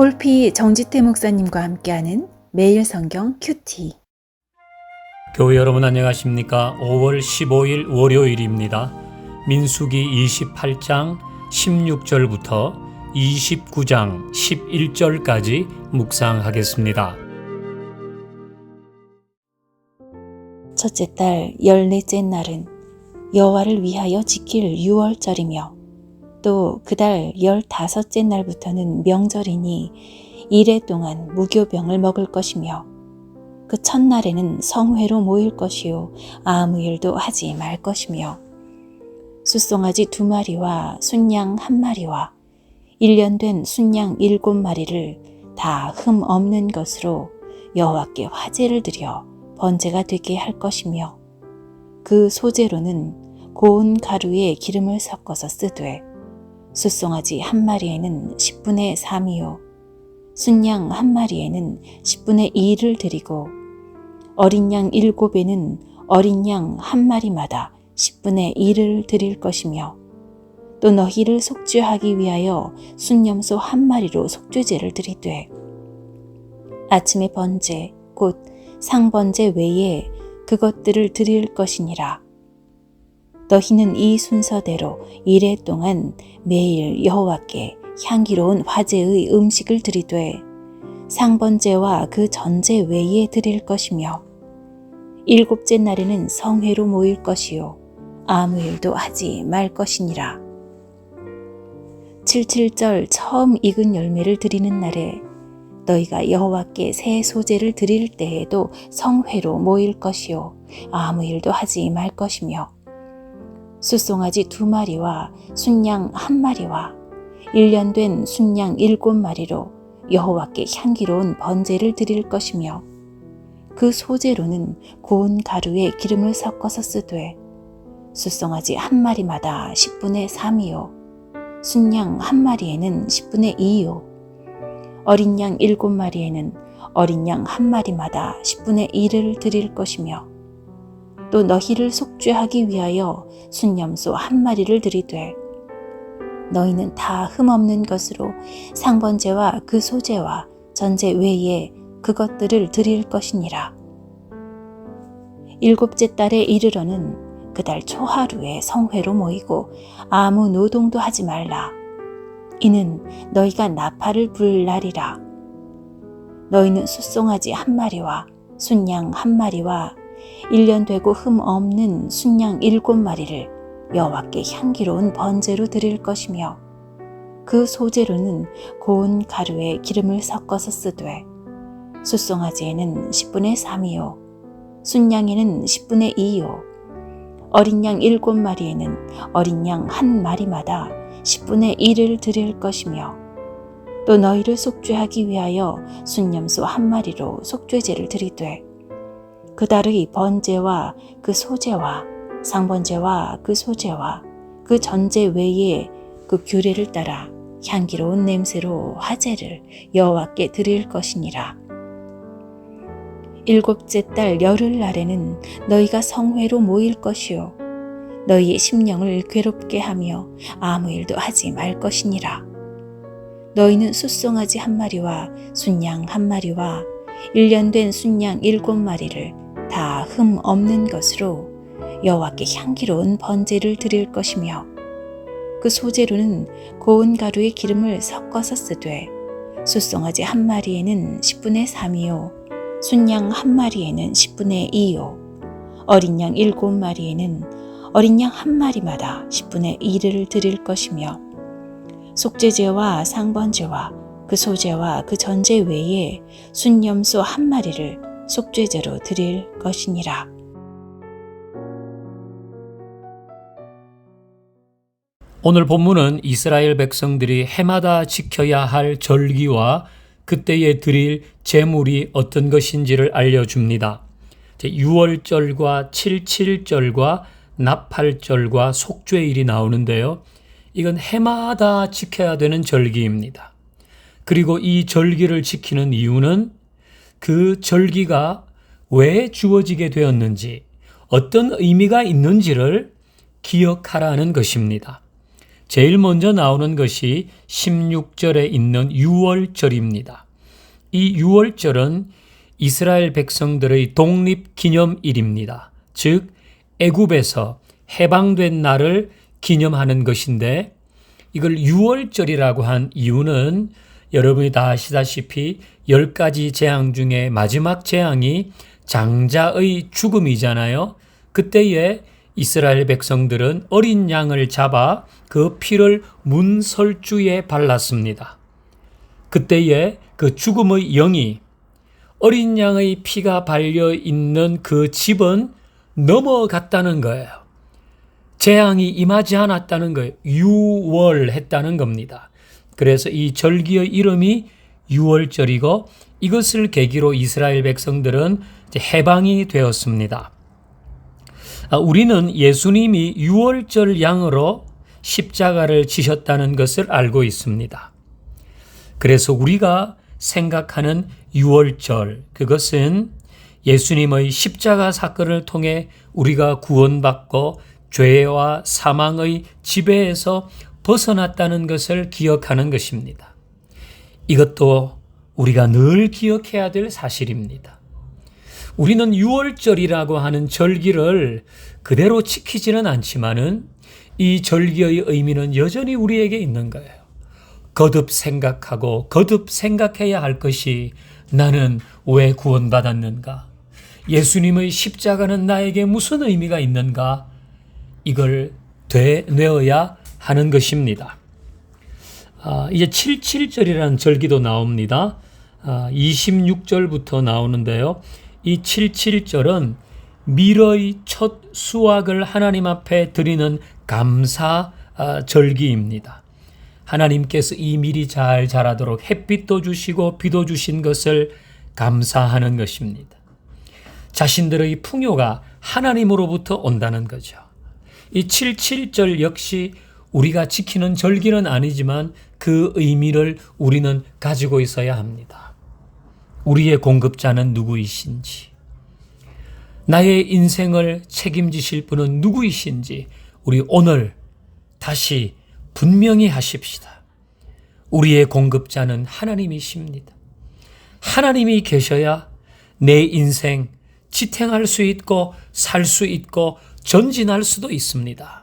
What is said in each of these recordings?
홀피 정지태 목사님과 함께하는 매일 성경 큐티. 교회 여러분 안녕하십니까? 5월 15일 월요일입니다. 민수기 28장 16절부터 29장 11절까지 묵상하겠습니다. 첫째 달 열넷째 날은 여호와를 위하여 지킬 유월절이며 또 그달 열다섯째 날부터는 명절이니 이래 동안 무교병을 먹을 것이며 그 첫날에는 성회로 모일 것이요 아무 일도 하지 말 것이며 숫송아지 두 마리와 순양 한 마리와 일년 된 순양 일곱 마리를 다 흠 없는 것으로 여호와께 화제를 드려 번제가 되게 할 것이며 그 소재로는 고운 가루에 기름을 섞어서 쓰되 숫송아지 한 마리에는 10분의 3이요. 순양 한 마리에는 10분의 2를 드리고 어린 양 일곱에는 어린 양 한 마리마다 10분의 1을 드릴 것이며 또 너희를 속죄하기 위하여 순념소 한 마리로 속죄제를 드리되 아침에 번제 곧 상번제 외에 그것들을 드릴 것이니라 너희는 이 순서대로 이래 동안 매일 여호와께 향기로운 화제의 음식을 드리되 상번제와 그 전제 외에 드릴 것이며 일곱째 날에는 성회로 모일 것이요 아무 일도 하지 말 것이니라. 칠칠절 처음 익은 열매를 드리는 날에 너희가 여호와께 새 소재를 드릴 때에도 성회로 모일 것이요 아무 일도 하지 말 것이며 숫송아지 두 마리와 순양 한 마리와 일년 된 순양 일곱 마리로 여호와께 향기로운 번제를 드릴 것이며 그 소재로는 고운 가루에 기름을 섞어서 쓰되 숫송아지 한 마리마다 10분의 3이요 순양 한 마리에는 10분의 2요 어린 양 일곱 마리에는 어린 양 한 마리마다 10분의 1을 드릴 것이며 또 너희를 속죄하기 위하여 순념소 한 마리를 드리되 너희는 다 흠없는 것으로 상번제와 그 소제와 전제 외에 그것들을 드릴 것이니라. 일곱째 달에 이르러는 그달 초하루에 성회로 모이고 아무 노동도 하지 말라. 이는 너희가 나팔을 불 날이라. 너희는 숫송아지 한 마리와 순양 한 마리와 일년 되고 흠 없는 순양 일곱 마리를 여호와께 향기로운 번제로 드릴 것이며 그 소재로는 고운 가루에 기름을 섞어서 쓰되 숫송아지에는 10분의 3이요 순양에는 10분의 2요 어린 양 일곱 마리에는 어린 양 한 마리마다 10분의 1을 드릴 것이며 또 너희를 속죄하기 위하여 순념소 한 마리로 속죄제를 드리되 그 달의 번제와 그 소제와 상번제와 그 소제와 그 전제 외에 그 규례를 따라 향기로운 냄새로 화제를 여호와께 드릴 것이니라. 일곱째 달 열흘 날에는 너희가 성회로 모일 것이요 너희의 심령을 괴롭게 하며 아무 일도 하지 말 것이니라. 너희는 숫송아지 한 마리와 순양 한 마리와 일년 된 순양 일곱 마리를 다 흠 없는 것으로 여호와께 향기로운 번제를 드릴 것이며 그 소재로는 고운 가루의 기름을 섞어서 쓰되 숫송아지 한 마리에는 10분의 3이요 순양 한 마리에는 10분의 2요 어린 양 일곱 마리에는 어린 양 한 마리마다 10분의 1을 드릴 것이며 속죄제와 상번제와 그 소제와 그 전제 외에 순념소 한 마리를 속죄제로 드릴 것이니라. 오늘 본문은 이스라엘 백성들이 해마다 지켜야 할 절기와 그때에 드릴 제물이 어떤 것인지를 알려줍니다. 6월절과 77절과 나팔절과 속죄일이 나오는데요. 이건 해마다 지켜야 되는 절기입니다. 그리고 이 절기를 지키는 이유는 그 절기가 왜 주어지게 되었는지, 어떤 의미가 있는지를 기억하라는 것입니다. 제일 먼저 나오는 것이 16절에 있는 유월절입니다. 이 유월절은 이스라엘 백성들의 독립 기념일입니다. 즉 애굽에서 해방된 날을 기념하는 것인데 이걸 유월절이라고 한 이유는 여러분이 다 아시다시피 열 가지 재앙 중에 마지막 재앙이 장자의 죽음이잖아요. 그때에 이스라엘 백성들은 어린 양을 잡아 그 피를 문설주에 발랐습니다. 그때에 그 죽음의 영이 어린 양의 피가 발려 있는 그 집은 넘어갔다는 거예요. 재앙이 임하지 않았다는 거예요. 유월했다는 겁니다. 그래서 이 절기의 이름이 유월절이고 이것을 계기로 이스라엘 백성들은 해방이 되었습니다. 아, 우리는 예수님이 유월절 양으로 십자가를 지셨다는 것을 알고 있습니다. 그래서 우리가 생각하는 유월절, 그것은 예수님의 십자가 사건을 통해 우리가 구원받고 죄와 사망의 지배에서 벗어났다는 것을 기억하는 것입니다. 이것도 우리가 늘 기억해야 될 사실입니다. 우리는 유월절이라고 하는 절기를 그대로 지키지는 않지만은 이 절기의 의미는 여전히 우리에게 있는 거예요. 거듭 생각하고 거듭 생각해야 할 것이 나는 왜 구원받았는가? 예수님의 십자가는 나에게 무슨 의미가 있는가? 이걸 되뇌어야 하는 것입니다. 아, 이제 77절이라는 절기도 나옵니다. 아, 26절부터 나오는데요. 이 77절은 밀의 첫 수확을 하나님 앞에 드리는 감사 아, 절기입니다. 하나님께서 이 밀이 잘 자라도록 햇빛도 주시고 비도 주신 것을 감사하는 것입니다. 자신들의 풍요가 하나님으로부터 온다는 거죠. 이 77절 역시 우리가 지키는 절기는 아니지만 그 의미를 우리는 가지고 있어야 합니다. 우리의 공급자는 누구이신지, 나의 인생을 책임지실 분은 누구이신지 우리 오늘 다시 분명히 하십시다. 우리의 공급자는 하나님이십니다. 하나님이 계셔야 내 인생 지탱할 수 있고 살 수 있고 전진할 수도 있습니다.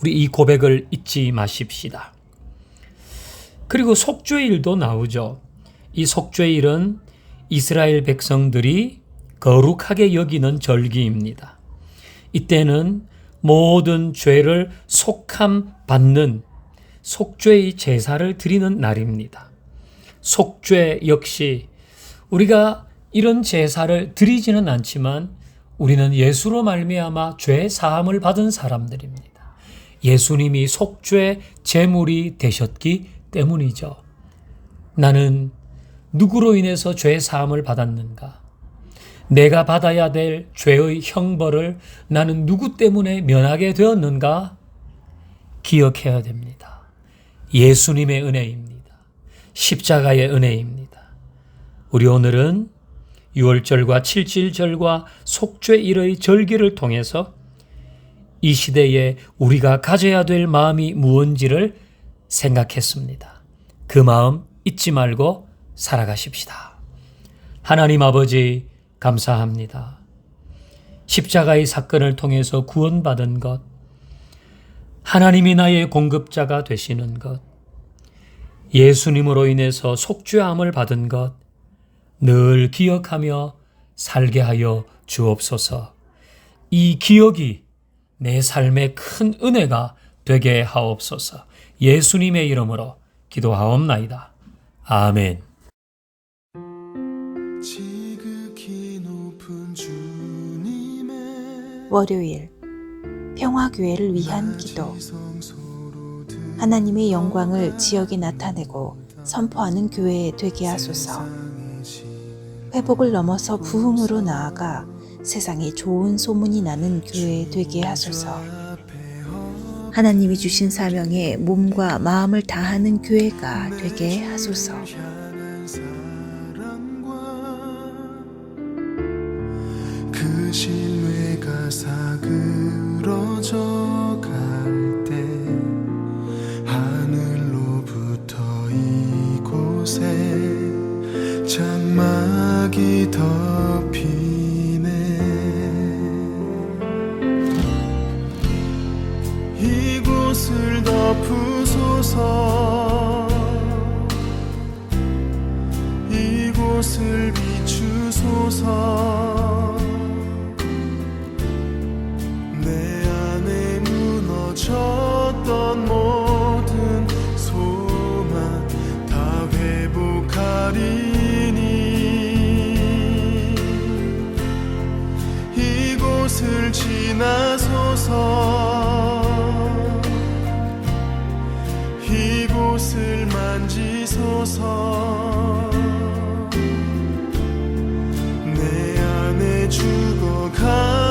우리 이 고백을 잊지 마십시다. 그리고 속죄일도 나오죠. 이 속죄일은 이스라엘 백성들이 거룩하게 여기는 절기입니다. 이때는 모든 죄를 속함 받는 속죄의 제사를 드리는 날입니다. 속죄 역시 우리가 이런 제사를 드리지는 않지만 우리는 예수로 말미암아 죄 사함을 받은 사람들입니다. 예수님이 속죄 제물이 되셨기 때문이죠. 나는 누구로 인해서 죄 사함을 받았는가? 내가 받아야 될 죄의 형벌을 나는 누구 때문에 면하게 되었는가? 기억해야 됩니다. 예수님의 은혜입니다. 십자가의 은혜입니다. 우리 오늘은 6월절과 7.7절과 속죄일의 절기를 통해서 이 시대에 우리가 가져야 될 마음이 무언지를 생각했습니다. 그 마음 잊지 말고 살아가십시다. 하나님 아버지, 감사합니다. 십자가의 사건을 통해서 구원받은 것, 하나님이 나의 공급자가 되시는 것, 예수님으로 인해서 속죄함을 받은 것, 늘 기억하며 살게 하여 주옵소서. 이 기억이 내 삶의 큰 은혜가 되게 하옵소서. 예수님의 이름으로 기도하옵나이다. 아멘. 지극히 높은 주님의 월요일 평화교회를 위한 기도 하나님의 영광을 지역에 나타내고 선포하는 교회 되게 하소서 회복을 넘어서 부흥으로 나아가 세상에 좋은 소문이 나는 교회 되게 하소서. 하나님이 주신 사명에 몸과 마음을 다하는 교회가 되게 하소서. 그 신뢰가 사그러져 빛을 비추소서. 내 안에 무너졌던 모든 소망 다 회복하리니. 이곳을 지나서서. 이곳을 만지소서. 去过看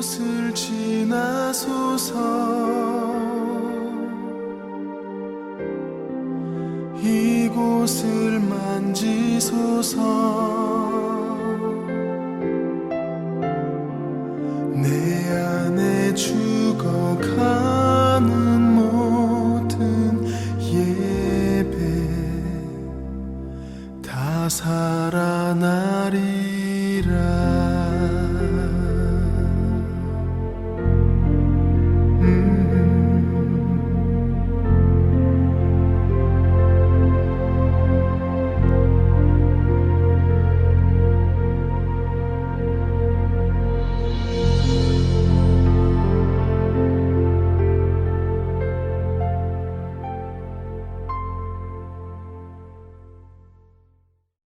이곳을 지나소서. 이곳을 만지소서. 내 안에 죽어가는 모든 예배 다 살아나리라.